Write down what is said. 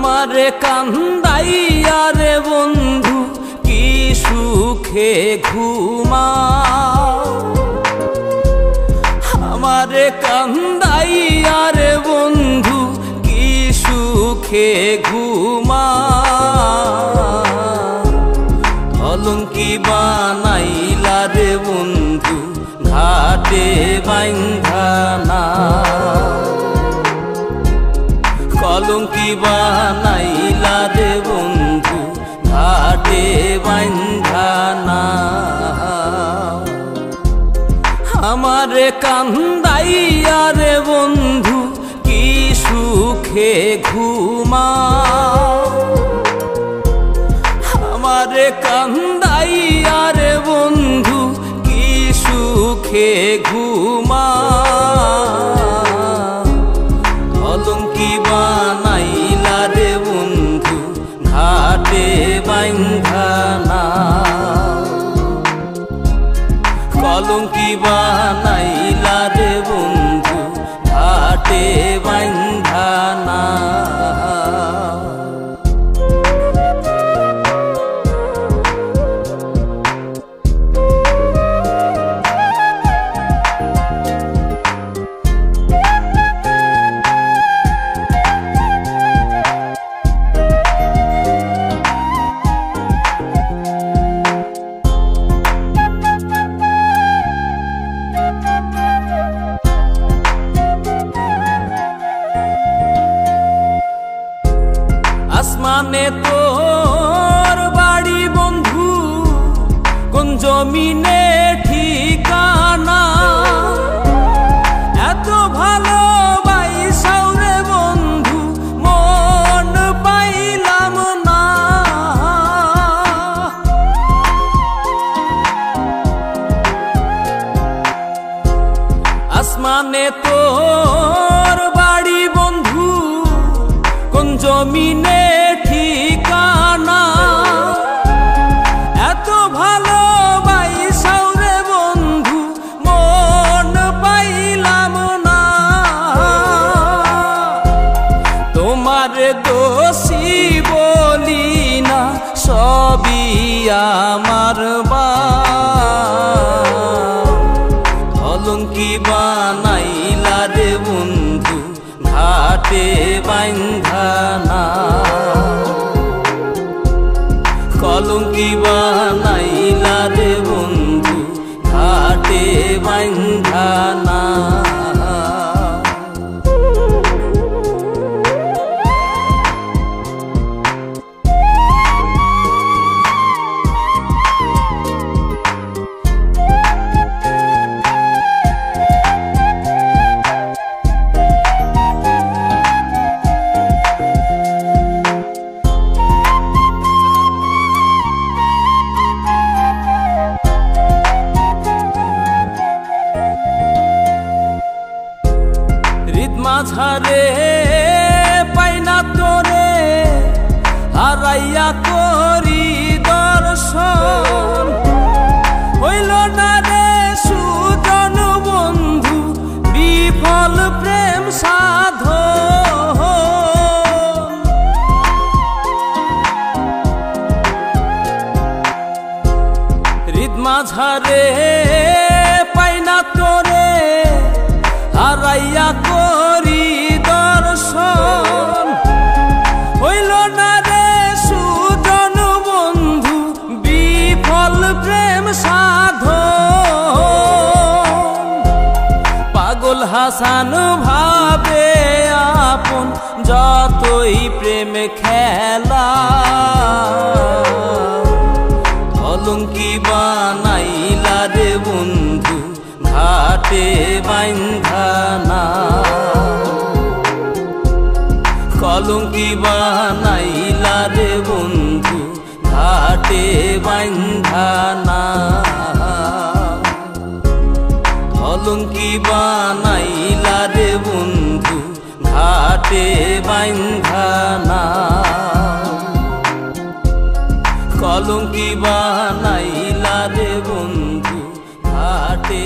আমারে কান্দাইয়া রে বন্ধু, কি সুখে ঘুমা আমারে কান্দাইয়া রে বন্ধু, কি সুখে ঘুমা অলঙ্কি বানাইলা রে বন্ধু, ঘাটে বাইঙ্গানা বানাইলা রে বন্ধু, ঘাটে বাইঙ্গানা আমারে কান্দাইয়া রে বন্ধু, কি সুখে ঘুমা আমারে কান্দাইয়া রে বন্ধু, কি সুখে ঘুমা আসমানে তোর বাড়ি বন্ধু, কোন জমিনে ঠিকানা? এত ভালো বাইসাউরে বন্ধু, মন পাইলাম না। আসমানে তোর বাড়ি বন্ধু, কোন জমিনে অলঙ্কি বানাইলা রে বন্ধু? ঘাটে বাইন্ধানা কলঙ্কি বানাইলা মাঝারে পাইনা তোরে, হারাইয়া করি দর্শন। হইল না রে সুজন বন্ধু, বিফল প্রেম সাধ মাঝারে পাইনা তোরে, হারাইয়া করি হাসান ভাবে আপন যতই প্রেম খেলা। অলঙ্কি বানাইলা রে বন্ধু, ঘাটে বাইঙ্গানা কলঙ্কি বানাইলা রে বন্ধু, ঘাটে বাইঙ্গানা অলঙ্কি বানাইলা রে বন্ধু ঘাটে বাইন্ধানা কলঙ্কি বানাইলা রে বন্ধু ঘাটে